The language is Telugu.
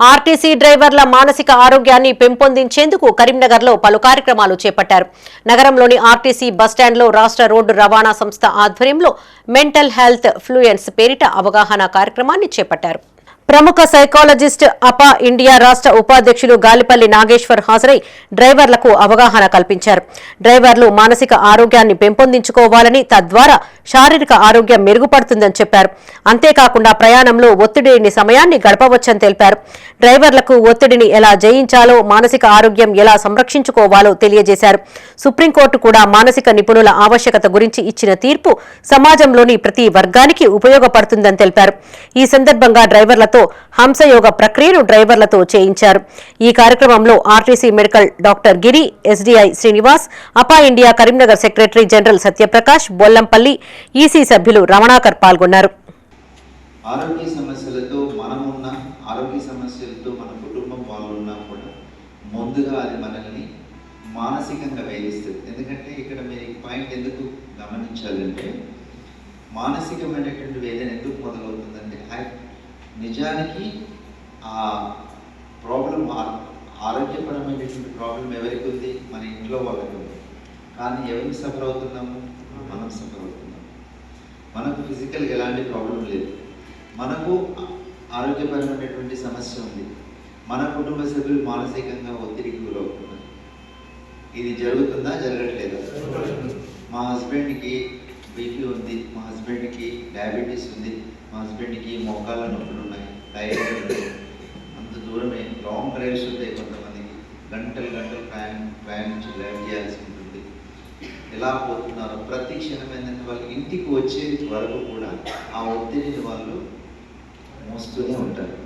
ఆర్టీసీ డ్రైవర్ల మానసిక ఆరోగ్యాన్ని పెంపొందించేందుకు కరీంనగర్లో పలు కార్యక్రమాలు చేపట్టారు. నగరంలోని ఆర్టీసీ బస్టాండ్లో రాష్ట్ర రోడ్డు రవాణా సంస్థ ఆధ్వర్యంలో మెంటల్ హెల్త్ ఫ్లూయెన్స్ పేరిట అవగాహన కార్యక్రమాన్ని చేపట్టారు. ప్రముఖ సైకాలజిస్ట్ అపా ఇండియా రాష్ట్ర ఉపాధ్యక్షులు గాలిపల్లి నాగేశ్వర్ హాజరై డ్రైవర్లకు అవగాహన కల్పించారు. డ్రైవర్లు మానసిక ఆరోగ్యాన్ని పెంపొందించుకోవాలని తద్వారా శారీరక ఆరోగ్యం మెరుగుపడుతుందని చెప్పారు. అంతేకాకుండా ప్రయాణంలో ఒత్తిడి లేని సమయాన్ని గడపవచ్చని తెలిపారు. డ్రైవర్లకు ఒత్తిడిని ఎలా జయించాలో మానసిక ఆరోగ్యం ఎలా సంరక్షించుకోవాలో తెలియజేశారు. సుప్రీంకోర్టు కూడా మానసిక నిపుణుల ఆవశ్యకత గురించి ఇచ్చిన తీర్పు సమాజంలోని ప్రతి వర్గానికి ఉపయోగపడుతుందని తెలిపారు. ఈ సందర్భంగా డ్రైవర్లతో హంసయోగ ప్రక్రియను డ్రైవర్లతో చేయించారు. ఈ కార్యక్రమంలో RTC medical doctor Giri SDI Srinivas అపా India Karimnagar secretary general Satyaprakash Bollampalli EC సభ్యులు రమణాకర్ పాల్గొన్నారు. ఆరోగ్య సమస్యలతో మనమున్న ఆరోగ్య సమస్యలతో మన కుటుంబం వాళ్ళు ఉన్నా కూడా ముందుగా అది మనల్ని మానసికంగా వేధిస్తుంది. ఎందుకంటే ఇక్కడ మీరు ఈ పాయింట్ ఎందుకు గమనించాలంటే మానసికమైనటువంటి వేదన ఎందుకు మొదలవుతుందంటే నిజానికి ఆ ప్రాబ్లం ఆరోగ్యపరమైనటువంటి ప్రాబ్లం ఎవరికి ఉంది? మన ఇంట్లో వాళ్ళకి ఉంది. కానీ ఎవరికి సఫర్ అవుతున్నాము? మనం సఫర్ అవుతున్నాము. మనకు ఫిజికల్గా ఎలాంటి ప్రాబ్లం లేదు. మనకు ఆరోగ్యపరమైనటువంటి సమస్య ఉంది. మన కుటుంబ సభ్యులు మానసికంగా ఒత్తిడికి గురవుతున్నారు. ఇది జరుగుతుందా? జరగట్లేదా? మా హస్బెండ్కి బీపీ ఉంది. మా హస్బెండ్కి డయాబెటీస్ ఉంది. మా హస్బెండ్కి మోకాళ్ళ నొప్పులు ఉన్నాయి. డయాబెటీస్ ఉంది. అంత దూరమే. లాంగ్ డ్రైవ్స్ ఉంటాయి కొంతమందికి. గంటలు గంటలు ప్రయాణం ప్రయాణించి డ్రైవ్ చేయాల్సి ఉంటుంది. ఎలా పోతున్నారో ప్రతి క్షణం ఏంటంటే వాళ్ళు ఇంటికి వచ్చే వరకు కూడా ఆ ఒత్తిడిని వాళ్ళు మోస్తూనే ఉంటారు.